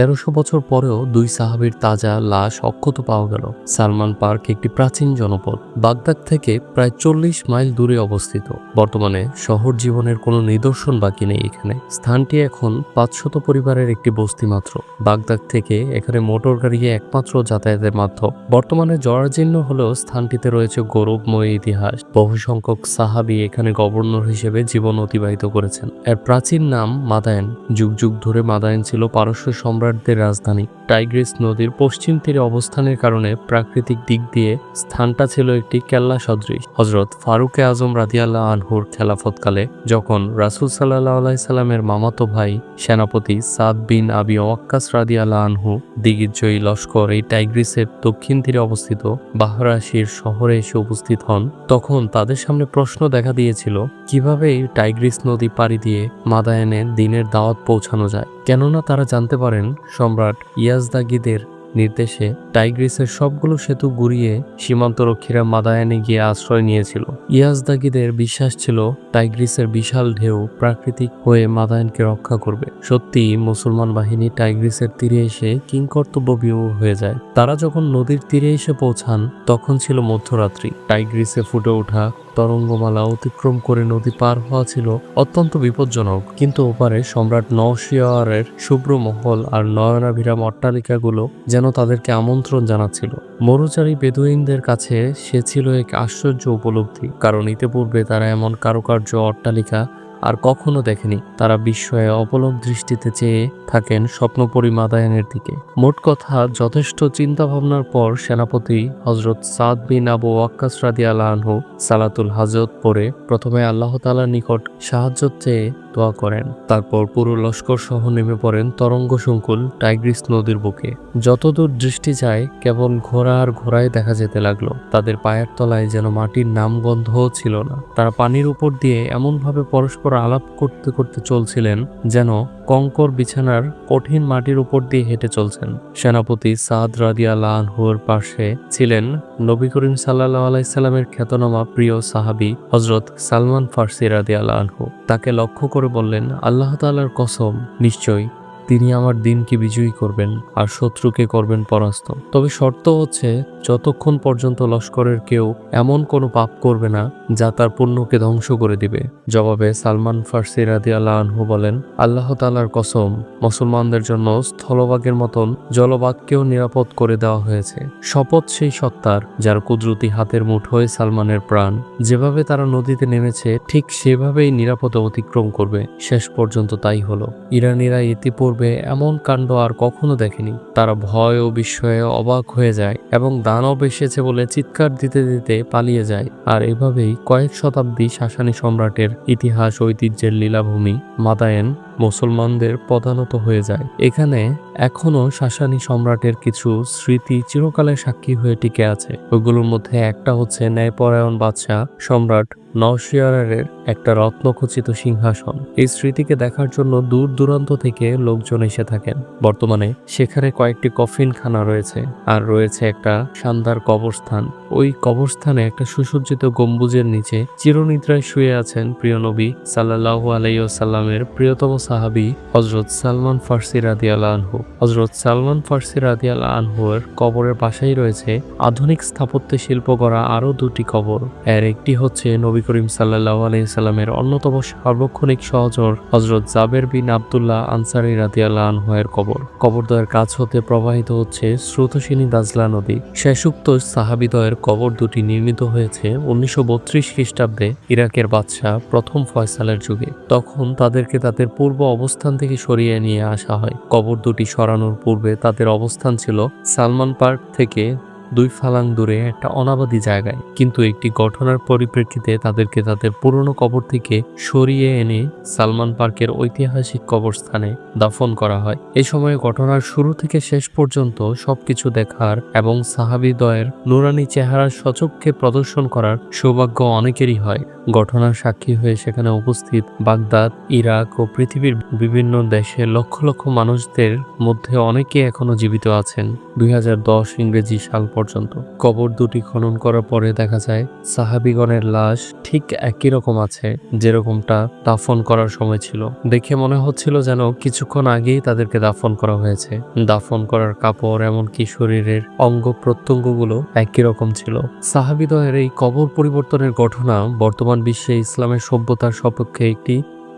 তেরোশো বছর পরেও দুই সাহাবীর তাজা লাশ অক্ষত পাওয়া গেল। সালমান পার্ক একটি প্রাচীন জনপদ, বাগদাদ থেকে প্রায় চল্লিশ মাইল দূরে অবস্থিত। বর্তমানে শহর জীবনের কোনো নিদর্শন বাকি নেই এখানে। স্থানটি এখন পাঁচশত পরিবারের একটি বস্তি মাত্র। বাগদাদ থেকে এখানে মোটর গাড়ি একমাত্র যাতায়াতের মাধ্যম। বর্তমানে জরাজীর্ণ হলেও স্থানটিতে রয়েছে গৌরবময় ইতিহাস। বহু সংখ্যক সাহাবি এখানে গভর্নর হিসেবে জীবন অতিবাহিত করেছেন। এর প্রাচীন নাম মাদায়ন। যুগ যুগ ধরে মাদায়ন ছিল পারস্য সম্রাটদের রাজধানী টাইগ্রিস নদীর পশ্চিম তীরে অবস্থানের কারণে প্রাকৃতিক দিক দিয়ে স্থানটা ছিল একটি কেল্লা সদৃশ। হজরত ফারুকে আজম রাদিয়াল্লাহ আনহুর খেলাফতকালে যখন রাসুল সাল্লাহ আলাইসাল্লামের মামাতো ভাই, সেনাপতি সাদ বিন আবি ওয়াক্কাস রাদিয়াল্লাহ আনহু দিগিরজয়ী লস্কর এই টাইগ্রিসের দক্ষিণ তীরে অবস্থিত বাহরাশির শহরে এসে উপস্থিত হন। তখন তাদের সামনে প্রশ্ন দেখা দিয়েছিল, কীভাবে এই টাইগ্রিস নদী পাড়ি দিয়ে মাদায়ানে দিনের দাওয়াত পৌঁছানো যায়? কেননা তারা জানতে পারেন সম্রাট ইয়াজদাগিদের নির্দেশে টাইগ্রিসের সবগুলো সেতু গুড়িয়ে সীমান্তরক্ষীরা মাদায়ানে গিয়ে আশ্রয় নিয়েছিল। ইয়াজদাগিদের বিশ্বাস ছিল, টাইগ্রিসের বিশাল ঢেউ প্রাকৃতিক হয়ে মাদায়ানকে রক্ষা করবে। সত্যি, মুসলমান বাহিনী টাইগ্রিসের তীরে এসে কিংকর্তব্য বিমূঢ় হয়ে যায়। তারা যখন নদীর তীরে এসে পৌঁছান, তখন ছিল মধ্যরাত্রি। টাইগ্রিসে ফুটে ওঠা তরঙ্গমালা অতিক্রম করে নদী পার হওয়া ছিল অত্যন্ত বিপজ্জনক। কিন্তু ওপারে সম্রাট নওশিয়ারের শুভ্র মহল আর নয়নাভিরাম অট্টালিকাগুলো যেন তাদেরকে আমন্ত্রণ জানাচ্ছিল। মরুচারী বেদুইনদের কাছে সে ছিল এক আশ্চর্য উপলব্ধি, কারণ ইতিপূর্বে তারা এমন কারুকার্য, অট্টালিকা আর কখনো দেখেনি। তারা বিস্ময়ে অপলক দৃষ্টিতে চেয়ে থাকেন স্বপ্নপরী মাদায়ানের দিকে। মোট কথা, যথেষ্ট চিন্তা ভাবনার পর সেনাপতি হজরত সাদ বিন আবু ওয়াক্কাস রাদি আনহু সালাতুল হাজত পরে প্রথমে আল্লাহ তালার নিকট সাহায্য চেয়ে দোয়া করেন। তারপর পুরো লস্কর সহ নেমে পড়েন তরঙ্গ সংকুল টাইগ্রিস নদীর বুকে। যতদূর দৃষ্টি যায়, কেবল ঘোড়া আর ঘোড়ায় দেখা যেতে লাগল। তাদের পায়ের তলায় যেন মাটির নামগন্ধও ছিল না। তারা পানির উপর দিয়ে এমনভাবে পরস্পর আলাপ করতে করতে চলছিলেন যেন কঙ্কর বিছানার কঠিন মাটির উপর দিয়ে হেঁটে চলছেন। সেনাপতি সাদ রাদিয়া আনহুর পাশে ছিলেন নবী করিম সাল্লাহ আলাইসাল্লামের খ্যাতনামা প্রিয় সাহাবি হজরত সালমান ফার্সি রাদিয়া আনহু। তাকে লক্ষ্য করে বললেন আল্লাহ তালার কসম নিশ্চয়ই তিনি আমার দিনকে বিজয়ী করবেন আর শত্রুকে করবেন পরাস্ত। তবে শর্ত হচ্ছে, যতক্ষণ পর্যন্ত লস্করের কেউ এমন কোনো পাপ করবে না, যা তার পুণ্যকে ধ্বংস করে দিবে। জবাবে সালমান ফার্সি রাদি আল্লাহ আনহু বলেন, আল্লাহ তালার কসম, মুসলমানদের জন্য স্থলভাগের মতন জলবাগকেও নিরাপদ করে দেওয়া হয়েছে। শপথ সেই সত্তার, যার কুদরতি হাতের মুঠোয় সালমানের প্রাণ। যেভাবে তারা নদীতে নেমেছে, ঠিক সেভাবেই নিরাপদে অতিক্রম করবে। শেষ পর্যন্ত তাই হলো। ইরানিরা ইতিপূর্বে এমন কাণ্ড আর কখনো দেখেনি। তারা ভয় ও বিস্ময়ে অবাক হয়ে যায় এবং দানব এসেছে বলে চিৎকার দিতে দিতে পালিয়ে যায়। আর এভাবেই কয়েক শতাব্দী শাসানী সম্রাটের ইতিহাস ঐতিহ্যের লীলাভূমি মাদায়েন মুসলমানদের প্রধানত হয়ে যায়। এখানে এখনও শাসানী সম্রাটের কিছু স্মৃতি চিরকালের সাক্ষী হয়ে টিকে আছে। ওগুলোর মধ্যে একটা হচ্ছে ন্যায়পরায়ণ বাদশাহ সম্রাট নওশিয়ারের একটা রত্নখচিত সিংহাসন। এই স্মৃতিকে দেখার জন্য দূর দূরান্ত থেকে লোকজন এসে থাকেন। বর্তমানে সেখানে কয়েকটি কফিনখানা রয়েছে আর রয়েছে একটা শানদার কবরস্থান। ওই কবরস্থানে একটা সুসজ্জিত গম্বুজের নিচে চিরনিদ্রায় শুয়ে আছেন প্রিয় নবী সাল্লাহ আলাইসাল্লামের প্রিয়তম সাহাবি হজরত সালমান ফার্সি রাদিয়াল আনহু। হজরত সালমান ফার্সি রাদিয়াল আনহুর কবরের পাশেই রয়েছে আধুনিক স্থাপত্য শিল্প করা আরও দুটি কবর। এর একটি হচ্ছে নবী করিম সাল্লাহ আলাইসাল্লামের অন্যতম সার্বক্ষণিক সহচর হজরত জাবের বিন আবদুল্লাহ আনসারি রাদিয়াল্লাহ আনহুয়ের কবর। কবরদ্বয়ের কাছ হতে প্রবাহিত হচ্ছে স্রোতসিনী দাজলা নদী। শেষুক্ত সাহাবিদয়ের কবর দুটি নির্মিত হয়েছে উনিশশো বত্রিশ খ্রিস্টাব্দে ইরাকের বাদশাহ প্রথম ফয়সালের যুগে। তখন তাদেরকে তাদের পূর্ব অবস্থান থেকে সরিয়ে নিয়ে আসা হয়। কবর দুটি সরানোর পূর্বে তাদের অবস্থান ছিল সালমান পার্ক থেকে দুই ফালাং দূরে একটা অনাবাদী জায়গায়। কিন্তু একটি ঘটনার পরিপ্রেক্ষিতে তাদেরকে তাদের পুরনো কবর থেকে সরিয়ে এনে সালমান পার্কের ঐতিহাসিক কবরস্থানে দাফন করা হয়। এ সময়ে ঘটনার শুরু থেকে শেষ পর্যন্ত সবকিছু দেখার এবং সাহাবিদয়ের নুরানি চেহারা সচক্ষে প্রদর্শন করার সৌভাগ্য অনেকেরই হয়। ঘটনার সাক্ষী হয়ে সেখানে উপস্থিত বাগদাদ, ইরাক ও পৃথিবীর বিভিন্ন দেশের লক্ষ লক্ষ মানুষদের মধ্যে অনেকে এখনও জীবিত আছেন। দুই হাজার দশ ইংরেজি সাল পর্যন্ত। কবর দুটি খনন করার পরে দেখা যায়, সাহাবিগণের লাশ ঠিক একই রকম আছে, যেরকমটা দাফন করার সময় ছিল। দেখে মনে হচ্ছিল যেন কিছুক্ষণ আগেই তাদেরকে দাফন করা হয়েছে। দাফন করার কাপড় এমনকি শরীরের অঙ্গ প্রত্যঙ্গগুলো একই রকম ছিল। সাহাবিদয়ের এই কবর পরিবর্তনের ঘটনা বর্তমান বিশ্বে ইসলামের সভ্যতার সপক্ষে একটি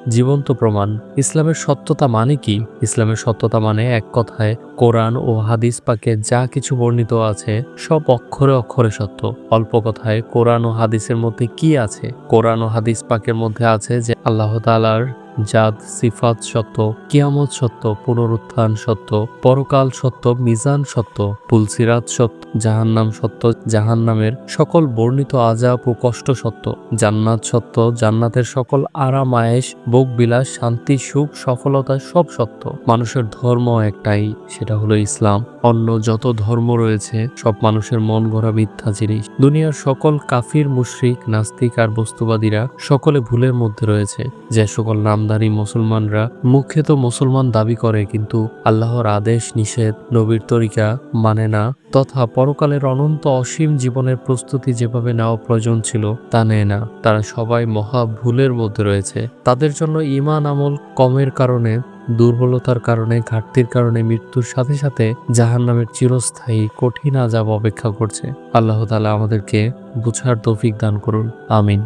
জীবন্ত প্রমাণ। ইসলামের সত্যতা মানে কি? ইসলামের সত্যতা মানে এক কথায়, কোরআন ও হাদিস পাকে যা কিছু বর্ণিত আছে, সব অক্ষরে অক্ষরে সত্য। অল্প কথায়, কোরআন ও হাদিসের মধ্যে কি আছে? কোরআন ও হাদিস পাকের মধ্যে আছে যে আল্লাহ তাআলার জাত সিফাত সত্য, কিয়ামত সত্য, পুনরুত্থান সত্য, পরকাল সত্য, মিজান সত্য, পুলসিরাত সত্য, জাহান্নাম সত্য, জাহান্নামের সকল বর্ণিত আজাব ও কষ্ট সত্য, জান্নাত সত্য, জান্নাতের সকল আরাম আয়েস বিলাস শান্তি, সুখ, সফলতা সব সত্য। মানুষের ধর্ম একটাই, সেটা হলো ইসলাম। অন্য যত ধর্ম রয়েছে, সব মানুষের মন গড়া মিথ্যা জিনিস। দুনিয়ার সকল কাফির, মুশরিক, নাস্তিক আর বস্তুবাদীরা সকলে ভুলের মধ্যে রয়েছে। যে সকল নামদারি মুসলমানরা মুখে তো মুসলমান দাবি করে, কিন্তু আল্লাহর আদেশ, নিষেধ, নবীর তরিকা মানে না, তথা পরকালের অনন্ত অসীম জীবনের প্রস্তুতি যেভাবে নেওয়া প্রয়োজন ছিল, তা নেয় না। তারা সবাই মহা ভুলের মধ্যে রয়েছে। তাদের জন্য ইমান আমল কমের কারণে দুর্বলতার কারণে, ঘাটতির কারণে মৃত্যুর সাথে সাথে জাহান নামের চিরস্থায়ী কঠিন আজাব অপেক্ষা করছে। আল্লাহ তালা আমাদেরকে বুঝার তৌফিক দান করুন। আমিন।